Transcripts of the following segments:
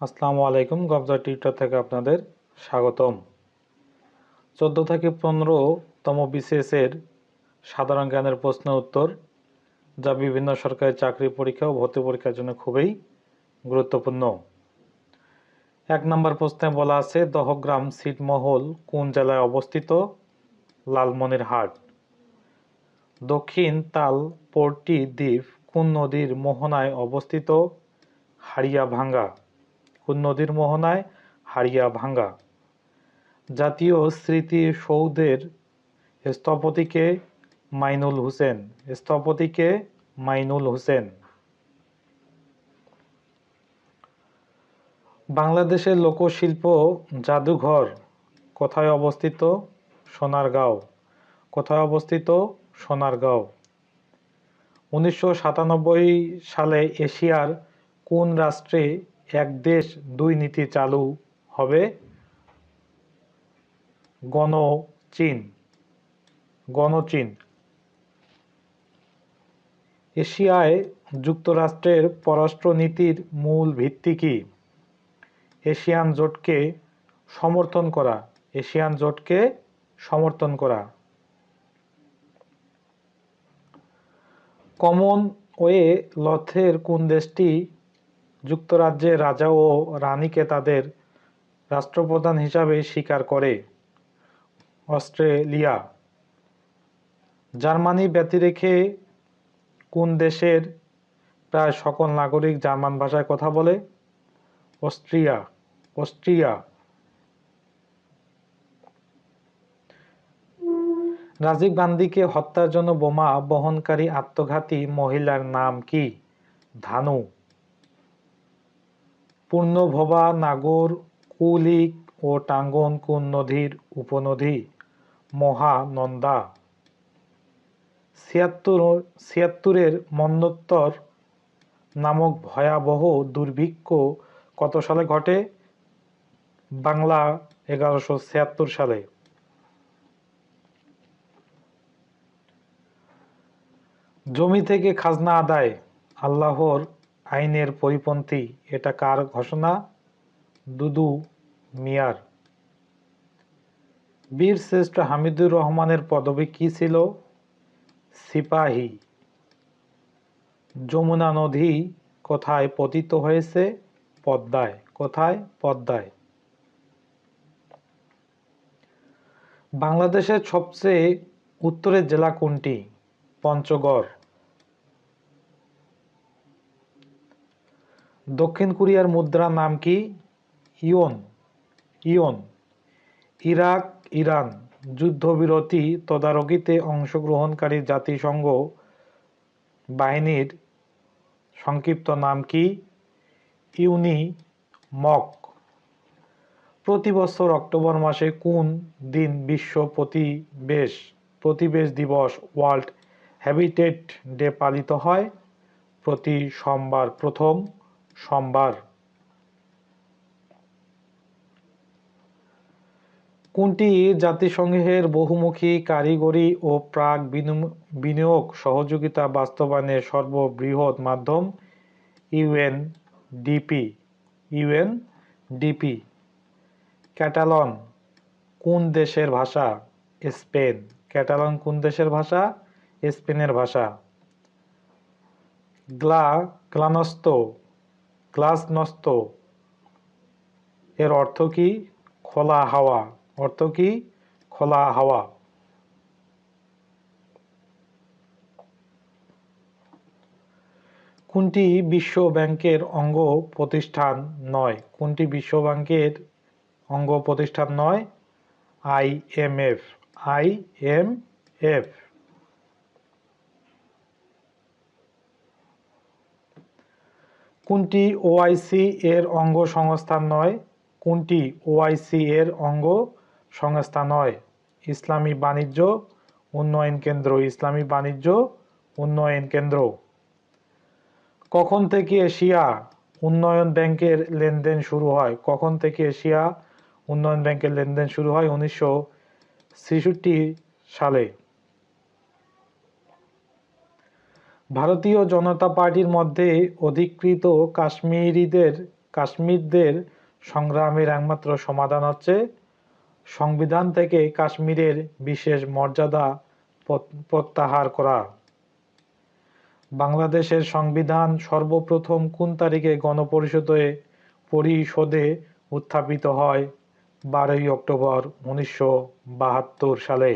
আসসালামু আলাইকুম, গবজা টিউটার থেকে আপনাদের স্বাগতম। চোদ্দ থেকে পনেরো পনেরোতম বিসিএসের সাধারণ জ্ঞানের প্রশ্ন উত্তর, যা বিভিন্ন সরকারি চাকরি পরীক্ষা ও ভর্তি পরীক্ষার জন্য খুবই গুরুত্বপূর্ণ। এক নম্বর প্রশ্নে বলা আছে, দহগ্রাম সিটমহল কোন জেলায় অবস্থিত? লালমনিরহাট দক্ষিণ তাল পোর্টি দ্বীপ কোন নদীর মোহনায় অবস্থিত? হাড়িয়াভাঙ্গা। নদীর মোহনায় হারিয়া ভাঙ্গা জাতীয় স্মৃতি স্মৃতিসৌধের স্থপতিকে মাইনুল হোসেন, স্থপতিকে মাইনুল হোসেন। বাংলাদেশের লোকশিল্প জাদুঘর কোথায় অবস্থিত? সোনারগাঁও। কোথায় অবস্থিত? সোনারগাঁও। উনিশশো সাতানব্বই সালে এশিয়ার কোন রাষ্ট্রে এক দেশ দুই নীতি চালু হবে। গণচীন গণচীন। এশিয়ায় যুক্তরাষ্ট্রের পররাষ্ট্রনীতির মূল ভিত্তি কি? এশিয়ান জোটকে সমর্থন করা, এশিয়ান জোটকে সমর্থন করা। কমনওয়েলথের কোন দেশটি যুক্তরাজ্যের রাজা ও রানীকে তাদের রাষ্ট্রপ্রধান হিসাবে স্বীকার করে। অস্ট্রেলিয়া। জার্মানি ব্যতিরেখে কোন দেশের প্রায় সকল নাগরিক জার্মান ভাষায় কথা বলে? অস্ট্রিয়া। অস্ট্রিয়া। রাজীব গান্ধীকে হত্যার জন্য বোমা বহনকারী আত্মঘাতী মহিলার নাম কি? ধানু। পূর্ণভবা নাগর, কুলিক ও টাঙ্গন কুন নদীর উপনদী, মহানন্দা। ছিয়াত্তর, ছিয়াত্তরের মন্বত্তর নামক ভয়াবহ দুর্ভিক্ষ কত সালে ঘটে? বাংলা এগারোশো ছিয়াত্তর সালে। জমি থেকে খাজনা আদায়, আল্লাহর আইনের পরিপন্থী, এটা কার ঘোষণা? দুদু মিয়ার। বীর শ্রেষ্ঠ হামিদুর রহমানের পদবি কি ছিল? সিপাহী। যমুনা নদী কোথায় পতিত হয়েছে? পদ্মায়। কোথায়? পদ্মায়। বাংলাদেশের সবচেয়ে উত্তরের জেলা কোনটি? পঞ্চগড়। দক্ষিণ কোরিয়ার মুদ্রার নাম কি? ইয়ন ইয়ন ইরাক, ইরান, যুদ্ধবিরতি তদারকিতে অংশগ্রহণকারী জাতিসংঘ বাহিনীর সংক্ষিপ্ত নাম কি? ইউনি মক। প্রতি বছর অক্টোবর মাসে কোন দিন বিশ্ব প্রতিবেশ প্রতিবেশ দিবস ওয়ার্ল্ড হ্যাবিটেট ডে পালিত হয়। প্রতি সোমবার প্রথম সোমবার কোনটি জাতিসংঘের বহুমুখী কারিগরি ও প্রাক বিনিয়োগ সহযোগিতা বাস্তবায়নের সর্ববৃহৎ মাধ্যম UN DP UN DP Catalan কোন দেশের ভাষা? স্পেন। ক্যাটালন কোন দেশের ভাষা? স্পেনের ভাষা। গ্লা গ্লানস্ত গ্লাসনস্ত এর অর্থ কি? খোলা হাওয়া। অর্থ কি? খোলা হাওয়া। কোনটি বিশ্ব ব্যাংকের অঙ্গ প্রতিষ্ঠান নয়? কোনটি বিশ্ব ব্যাংকের অঙ্গ প্রতিষ্ঠান নয়? আইএমএফ আইএমএফ কোনটি ওআইসি এর অঙ্গ সংস্থা নয়? কোনটি ওআইসি এর অঙ্গ সংস্থা নয়? ইসলামী বাণিজ্য, উন্নয়ন কেন্দ্র। ইসলামী বাণিজ্য, উন্নয়ন কেন্দ্র। কখন থেকে এশিয়া উন্নয়ন ব্যাংকের লেনদেন শুরু হয়? কখন থেকে এশিয়া উন্নয়ন ব্যাংকের লেনদেন শুরু হয়? উনিশশো ছেষট্টি সালে। ভারতীয় জনতা পার্টির মধ্যে অধিকৃত কাশ্মীরিদের, কাশ্মীরদের সংগ্রামের একমাত্র সমাধান হচ্ছে সংবিধান থেকে কাশ্মীরের বিশেষ মর্যাদা প্রত্যাহার করা। বাংলাদেশের সংবিধান সর্বপ্রথম কোন তারিখে গণপরিষদে পরিষদে উত্থাপিত হয়? বারোই অক্টোবর উনিশশো বাহাত্তর সালে।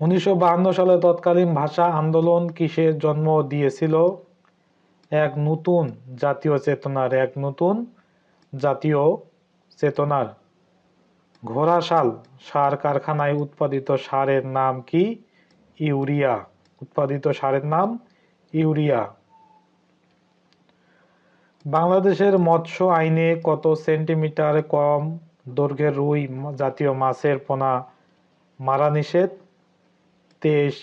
উনিশশো সালে তৎকালীন ভাষা আন্দোলন কিসের জন্ম দিয়েছিল? এক নতুন জাতীয় চেতনার, এক নতুন জাতীয় চেতনার। ঘোড়াশাল সার কারখানায় উৎপাদিত সারের নাম কি? ইউরিয়া। উৎপাদিত সারের নাম ইউরিয়া। বাংলাদেশের মৎস্য আইনে কত সেন্টিমিটার কম দৈর্ঘ্যের রুই জাতীয় মাছের পোনা মারা নিষেধ? তেইশ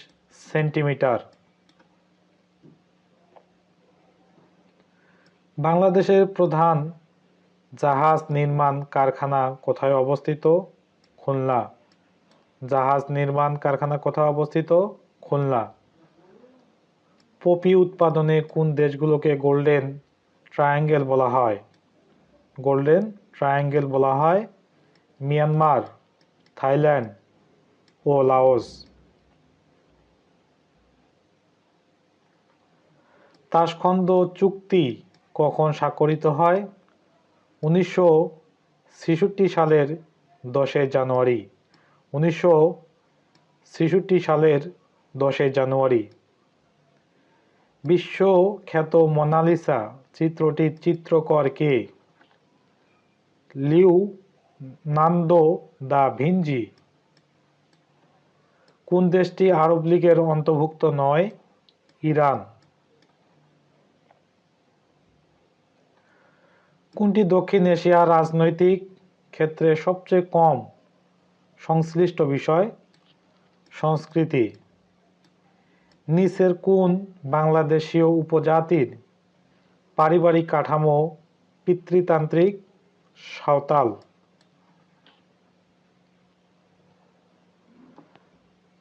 সেন্টিমিটার। বাংলাদেশের প্রধান জাহাজ নির্মাণ কারখানা কোথায় অবস্থিত? খুলনা। জাহাজ নির্মাণ কারখানা কোথায় অবস্থিত? খুলনা। পপি উৎপাদনে কোন দেশগুলোকে গোল্ডেন ট্রায়াঙ্গেল বলা হয়? গোল্ডেন ট্রায়াঙ্গেল বলা হয় মিয়ানমার, থাইল্যান্ড ও লাওস। তাসখন্দ চুক্তি কখন স্বাক্ষরিত হয়? উনিশশো ছেষট্টি সালের দশই জানুয়ারি। উনিশশো ছেষট্টি সালের দশই জানুয়ারি। বিশ্বখ্যাত মোনালিসা চিত্রটির চিত্রকর কে? লিউ নান্দো দা ভিঞ্জি কোন দেশটি আরব লীগের অন্তর্ভুক্ত নয়? ইরান। কোনটি দক্ষিণ এশিয়ার রাজনৈতিক ক্ষেত্রে সবচেয়ে কম সংশ্লিষ্ট বিষয়? সংস্কৃতি। নিচের কোন বাংলাদেশীয় উপজাতির পারিবারিক কাঠামো পিতৃতান্ত্রিক সাঁওতাল?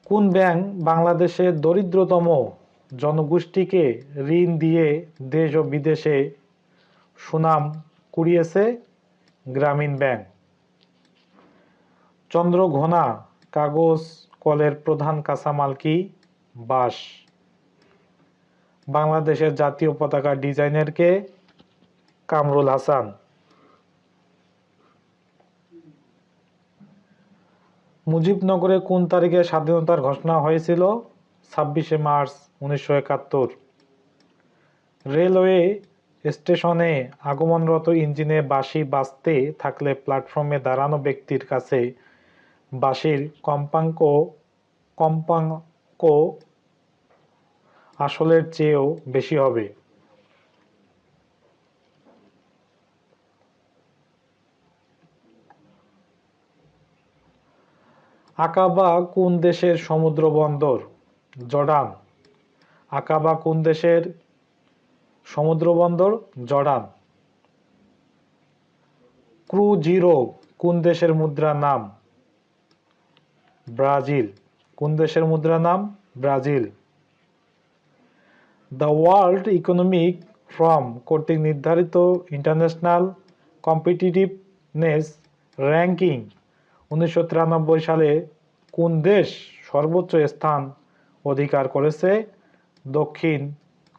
কোন ব্যাংক বাংলাদেশের দরিদ্রতম জনগোষ্ঠীকে ঋণ দিয়ে দেশ ও বিদেশে সুনাম কুড়িয়েছে গ্রামীণ ব্যাংক। চন্দ্রঘোনা কাগজ, কলের প্রধান কাঁচামাল কি? বাঁশ। বাংলাদেশের জাতীয় পতাকা ডিজাইনের কে? কামরুল হাসান। মুজিবনগরে কোন তারিখে স্বাধীনতার ঘোষণা হয়েছিল? ছাব্বিশে মার্চ উনিশশো একাত্তর। রেলওয়ে স্টেশনে আগমনরত ইঞ্জিনে বাঁশি বাজতে থাকলে প্ল্যাটফর্মে দাঁড়ানো ব্যক্তির কাছে বাঁশির কম্পাঙ্ক কম্পাঙ্ক আসলের চেয়েও বেশি হবে। আকাবা কোন দেশের সমুদ্র বন্দর? জর্ডান। আকাবা কোন দেশের সমুদ্র বন্দর জর্ডান। ক্রু জিরো কোন দেশের মুদ্রার নাম? ব্রাজিল। কোন দেশের মুদ্রার নাম? Brazil. The world economic forum কর্তৃক নির্ধারিত ইন্টারন্যাশনাল কম্পিটিটিভনেস র্যাঙ্কিং উনিশশো তিরানব্বই সালে কোন দেশ সর্বোচ্চ স্থান অধিকার করেছে? দক্ষিণ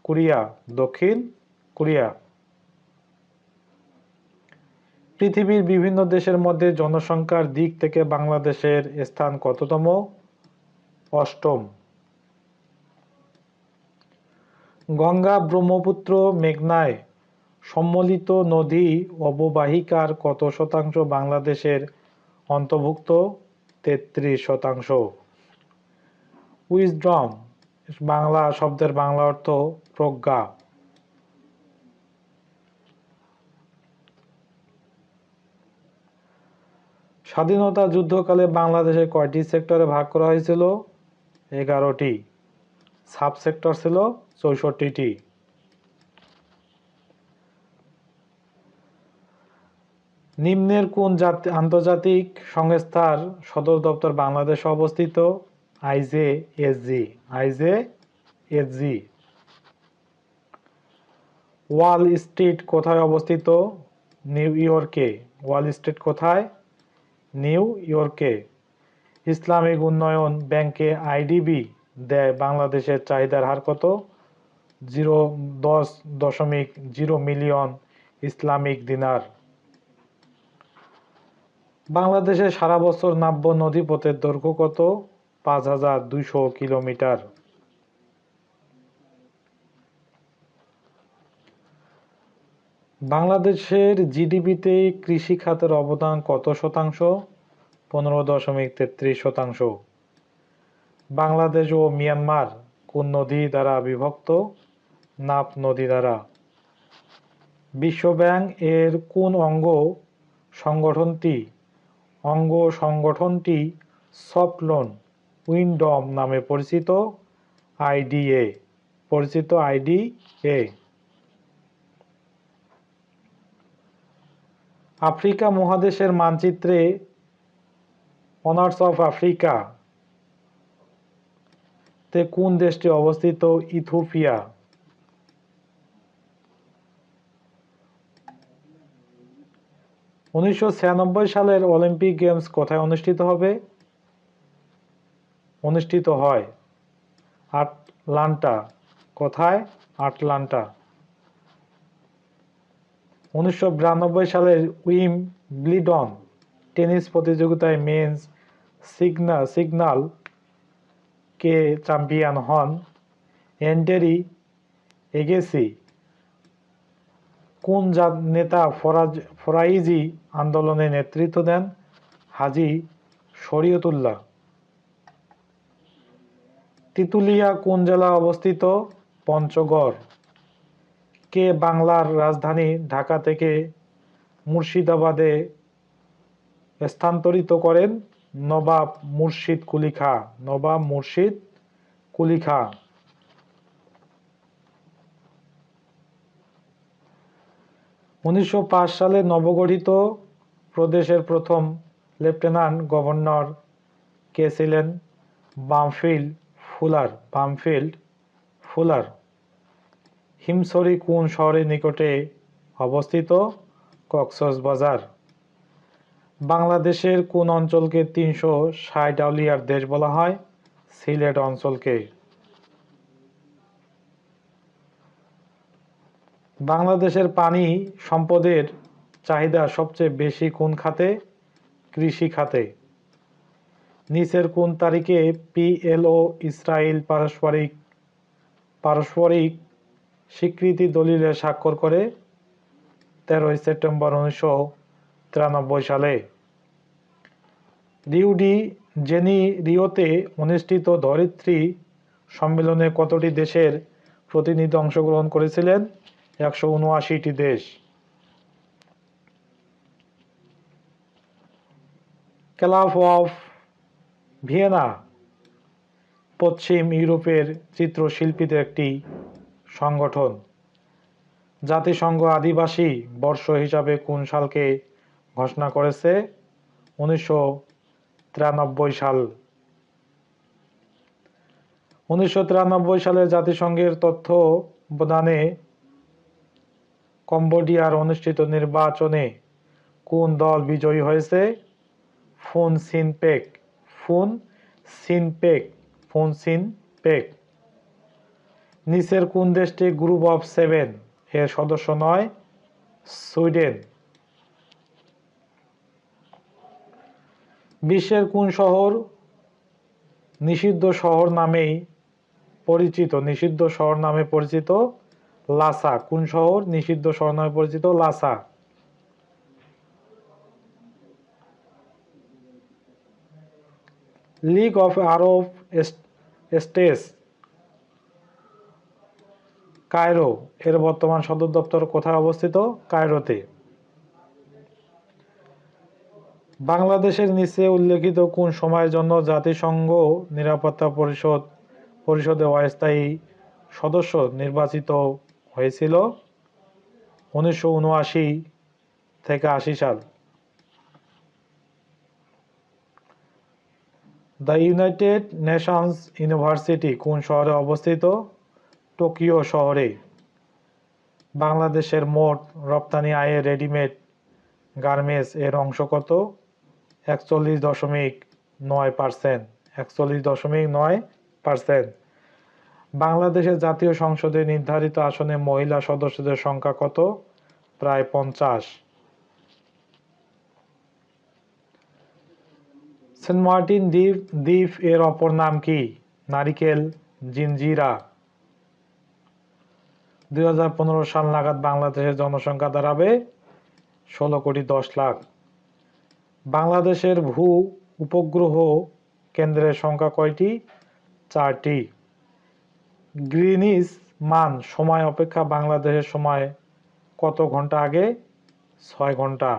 কোরিয়া, দক্ষিণ কোরিয়া। পৃথিবীর বিভিন্ন দেশের মধ্যে জনসংখ্যার দিক থেকে বাংলাদেশের স্থান কততম? অষ্টম। গঙ্গা ব্রহ্মপুত্র মেঘনায় সম্মিলিত নদী অববাহিকার কত শতাংশ বাংলাদেশের অন্তর্ভুক্ত? তেত্রিশ শতাংশ। উইজড্রম, বাংলা শব্দের বাংলা অর্থ প্রজ্ঞা। স্বাধীনতা যুদ্ধকালে বাংলাদেশে কয়টি সেক্টরে ভাগ করা হয়েছিল? এগারোটি। সাব সেক্টর ছিল চৌষট্টিটি। নিম্নের কোন জাতি আন্তর্জাতিক সংস্থার সদর দপ্তর বাংলাদেশে অবস্থিত? আইজে এসজি আইজে এসজি ওয়াল স্ট্রিট কোথায় অবস্থিত? নিউ ইয়র্কে। ওয়াল স্ট্রিট কোথায়? নিউ ইয়র্কে। ইসলামিক উন্নয়ন ব্যাংকে আইডিবি দেয় বাংলাদেশের চাহিদার হার কত? জিরো দশ দশমিক জিরো মিলিয়ন ইসলামিক দিনার। বাংলাদেশে সারা বছর নাব্য নদীপথের দৈর্ঘ্য কত? পাঁচ হাজার দুইশো কিলোমিটার। বাংলাদেশের জিডিপিতে কৃষি খাতের অবদান কত শতাংশ? পনেরো দশমিক তেত্রিশ শতাংশ। বাংলাদেশ ও মিয়ানমার কোন নদী দ্বারা বিভক্ত? নাপ নদী দ্বারা। বিশ্বব্যাংক এর কোন অঙ্গ সংগঠনটি? অঙ্গ সংগঠনটি সফট লোন উইন্ডম নামে পরিচিত আইডিএ। পরিচিত আইডিএ। আফ্রিকা মহাদেশের মানচিত্রে অনার্স অফ আফ্রিকা তে কোন দেশটি অবস্থিত? ইথিওপিয়া। উনিশশো সালের অলিম্পিক গেমস কোথায় অনুষ্ঠিত হবে? অনুষ্ঠিত হয় আটলান্টা। কোথায়? আটলান্টা। উনিশশো বিরানব্বই সালের উইম ব্লিডন টেনিস প্রতিযোগিতায় মেন্স সিগনা সিগনাল কে চ্যাম্পিয়ন হন এন্ডেরি এগেসি। কোন জাত নেতা ফরাজ ফরাইজি আন্দোলনে নেতৃত্ব দেন? হাজি শরীয়তুল্লাহ। তিতুলিয়া কোন জেলা অবস্থিত? পঞ্চগড়। কে বাংলার রাজধানী ঢাকা থেকে মুর্শিদাবাদে স্থানান্তরিত করেন? নবাব মুর্শিদ কুলি খা নবাব মুর্শিদ কুলি খা উনিশশো সালে নবগঠিত প্রদেশের প্রথম লেফটেন্যান্ট গভর্নর কে ছিলেন? Bampfylde Fuller. Bampfylde Fuller. Himchhari কোন শহরের নিকটে অবস্থিত? কক্সস বাজার বাংলাদেশের কোন অঞ্চলকে তিনশো ষাট আউলিয়ার দেশ বলা হয়? সিলেট অঞ্চলকে। বাংলাদেশের পানি সম্পদের চাহিদা সবচেয়ে বেশি কোন খাতে? কৃষি খাতে। নিচের কোন তারিখে পিএলও ইসরায়েল পারস্পরিক পারস্পরিক স্বীকৃতি দলিলে স্বাক্ষর করে তেরোই সেপ্টেম্বর উনিশশো তিরানব্বই সালে। রিউডি জেনি রিওতে অনুষ্ঠিত ধরিত্রী সম্মেলনে কতটি দেশের প্রতিনিধি অংশগ্রহণ করেছিলেন? একশো উনআশিটি দেশ। ক্লাব অফ ভিয়েনা, পশ্চিম ইউরোপের চিত্রশিল্পীদের একটি সংগঠন। জাতিসংঘ আদিবাসী বর্ষ হিসাবে কোন সালকে ঘোষণা করেছে উনিশশো তিরানব্বই সাল। উনিশশো তিরানব্বই সালে জাতিসংঘের তথ্য প্রদানে কম্বোডিয়ার অনুষ্ঠিত নির্বাচনে কোন দল বিজয়ী হয়েছে? ফুন সিনপেক। ফুন সিনপেক। ফুন সিনপেক। নিচের কোন দেশটি গ্রুপ অফ সেভেন এর সদস্য নয়? সুইডেন। বিশ্বের কোন শহর নিষিদ্ধ শহর নামেই পরিচিত? নিষিদ্ধ শহর নামে পরিচিত লাসা। কোন শহর নিষিদ্ধ শহর নামে পরিচিত? Lhasa. League of Arab states. Cairo, এর বর্তমান সদর দপ্তর কোথায় অবস্থিত? কায়রোতে। বাংলাদেশের নিচে উল্লেখিত কোন সময়ের জন্য জাতিসংঘ নিরাপত্তা পরিষদ, পরিষদে অস্থায়ী সদস্য নির্বাচিত হয়েছিল? উনিশশো উনআশি থেকে আশি সাল। দ্য ইউনাইটেড নেশনস ইউনিভার্সিটি কোন শহরে অবস্থিত? টোকিও শহরে বাংলাদেশের মোট রপ্তানি আয়ে রেডিমেড গার্মেন্টস এর অংশ কত? একচল্লিশ দশমিক নয় পার্সেন্ট। একচল্লিশ দশমিক নয় পার্সেন্ট। বাংলাদেশের জাতীয় সংসদে নির্ধারিত আসনে মহিলা সদস্যদের সংখ্যা কত? প্রায় পঞ্চাশ। সেন্ট মার্টিন দ্বীপ দ্বীপ এর অপর নাম কি? নারিকেল জিঞ্জিরা দু হাজার পনেরো সাল নাগাদ বাংলাদেশের জনসংখ্যা দাঁড়াবে ষোলো কোটি দশ লাখ। বাংলাদেশের ভূ উপগ্রহ কেন্দ্রের সংখ্যা কয়টি? চারটি। গ্রিনিস মান সময় অপেক্ষা বাংলাদেশের সময় কত ঘণ্টা আগে? ছয় ঘণ্টা।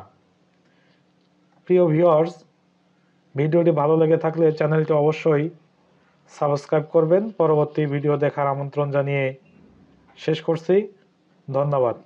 প্রিয় ভিউয়ার্স, ভিডিওটি ভালো লেগে থাকলে চ্যানেলটি অবশ্যই সাবস্ক্রাইব করবেন। পরবর্তী ভিডিও দেখার আমন্ত্রণ জানিয়ে শেষ করছি। ধন্যবাদ।